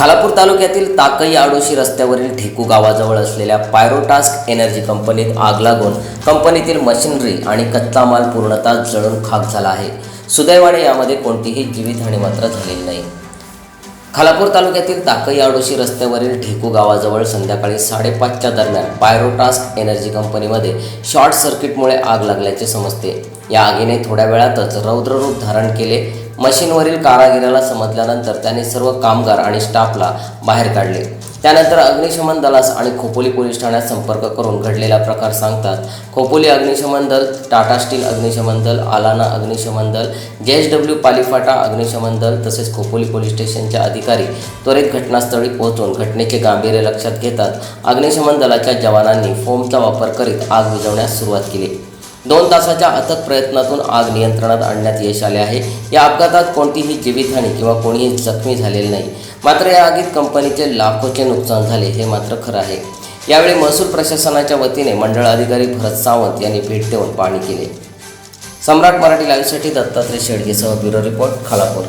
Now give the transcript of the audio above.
खालापूर तालुक्यातील ताकई आडोशी रस्त्यावरील ढेकू गावाजवळ असलेल्या पायरोटास्क एनर्जी कंपनीत आग लागून कंपनीतील मशिनरी आणि कच्चा माल पूर्णतः जळून खाक झाला आहे. सुदैवाने यामध्ये कोणतीही जीवितहानी मात्र झालेली नाही. खालापूर तालुक्यातील ताकई आडोशी रस्त्यावरील ढेकू गावाजवळ संध्याकाळी साडेपाचच्या दरम्यान पायरोटास्क एनर्जी कंपनीमध्ये शॉर्ट सर्किटमुळे आग लागल्याचे समजते. या आगीने थोड्या वेळातच रौद्ररूप धारण केले. मशीनवरील कारागिराला समजल्यानंतर त्याने सर्व कामगार आणि स्टाफला बाहेर काढले. त्यानंतर अग्निशमन दलास आणि खोपोली पोलीस ठाण्यात संपर्क करून घडलेला प्रकार सांगतात. खोपोली अग्निशमन दल टाटा स्टील अग्निशमन दल आलाना अग्निशमन दल जे एस डब्ल्यू पालिफाटा अग्निशमन दल तसेच खोपोली पोलीस स्टेशनचे अधिकारी त्वरित घटनास्थळी पोहोचून घटनेचे गांभीर्य लक्षात घेतात. अग्निशमन दलाच्या जवानांनी फोमचा वापर करीत आग विझवण्यास सुरुवात केली. दोन तासाच्या अथक प्रयत्नातून आग नियंत्रणात आणण्यात यश आले आहे. या अपघातात कोणतीही जीवितहानी किंवा कोणीही जखमी झालेली नाही. मात्र या आगीत कंपनीचे लाखोचे नुकसान झाले हे मात्र खरं आहे. यावेळी महसूल प्रशासनाच्या वतीने मंडळ अधिकारी भरत सावंत यांनी भेट देऊन पाहणी केली. सम्राट मराठी लाईव्हसाठी दत्तात्रय शेडगेसह ब्युरो रिपोर्ट खालापूर.